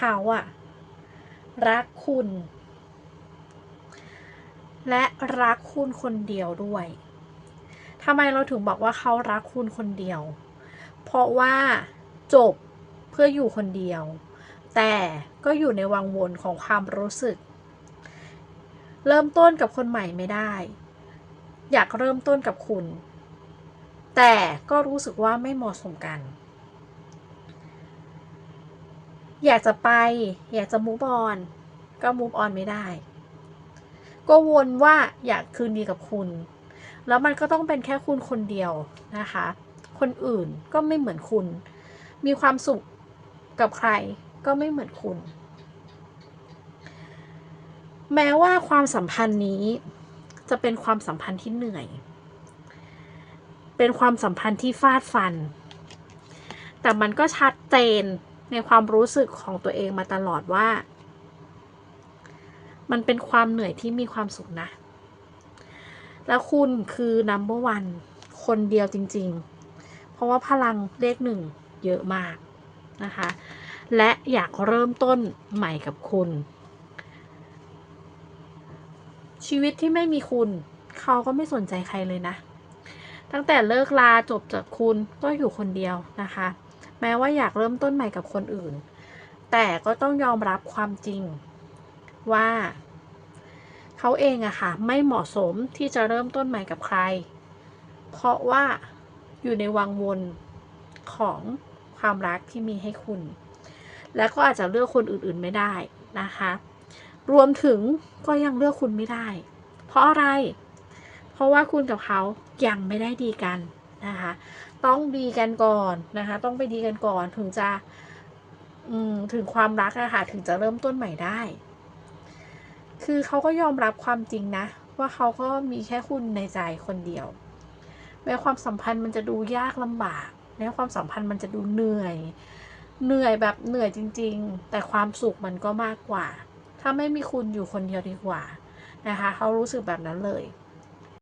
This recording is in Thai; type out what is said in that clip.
เขาอะรักคุณ และรักคุณคนเดียวด้วยทำไมเราถึงบอกว่าเขารักคุณคนเดียว เพราะว่าจบเพื่ออยู่คนเดียว แต่ก็อยู่ในวังวนของความรู้สึก เริ่มต้นกับคนใหม่ไม่ได้ อยากเริ่มต้นกับคุณ แต่ก็รู้สึกว่าไม่เหมาะสมกัน อยากจะไป อยากจะมูฟออนก็มูฟออนไม่ได้ ก็วนว่าอยากคืนดีกับคุณ แล้วมันก็ต้องเป็นแค่คุณคนเดียวนะคะ คนอื่นก็ไม่เหมือนคุณ มีความสุขกับใครก็ไม่เหมือนคุณ แม้ว่าความสัมพันธ์นี้ จะเป็นความสัมพันธ์ที่เหนื่อย เป็นความสัมพันธ์ที่ฟาดฟัน แต่มันก็ชัดเจน ในความรู้สึกของตัวเองมาตลอดว่า มันเป็นความเหนื่อยที่มีความสุขนะ แล้วคุณคือ number one คนเดียวจริง ๆ เพราะว่าพลังเลขหนึ่งเยอะมากนะคะ และอยากเริ่มต้นใหม่กับคุณ ชีวิตที่ไม่มีคุณ เขาก็ไม่สนใจใครเลยนะ ตั้งแต่เลิกลาจบจากคุณก็อยู่คนเดียวนะคะ แม้ว่าอยากเริ่มต้นใหม่กับคนอื่น แต่ก็ต้องยอมรับความจริงว่า เขาเองอะค่ะ ไม่เหมาะสมที่จะเริ่มต้นใหม่กับใคร เพราะว่าอยู่ในวังวนของความรักที่มีให้คุณ และก็อาจจะเลือกคนอื่นๆไม่ได้นะคะ รวมถึงก็ยังเลือกคุณไม่ได้ เพราะอะไร เพราะว่าคุณกับเขายังไม่ได้ดีกัน นะคะ ต้องดีกันก่อนนะคะ ต้องไปดีกันก่อนถึงจะถึงความรักอะค่ะถึงจะเริ่มต้นใหม่ได้ คือเขาก็ยอมรับความจริงนะ ว่าเขาก็มีแค่คุณในใจคนเดียว แม้ความสัมพันธ์มันจะดูยากลำบากแม้ความสัมพันธ์มันจะดูเหนื่อย เหนื่อยแบบเหนื่อยจริง ๆ แต่ความสุขมันก็มากกว่า ถ้าไม่มีคุณอยู่คนเดียวดีกว่านะคะ เขารู้สึกแบบนั้นเลย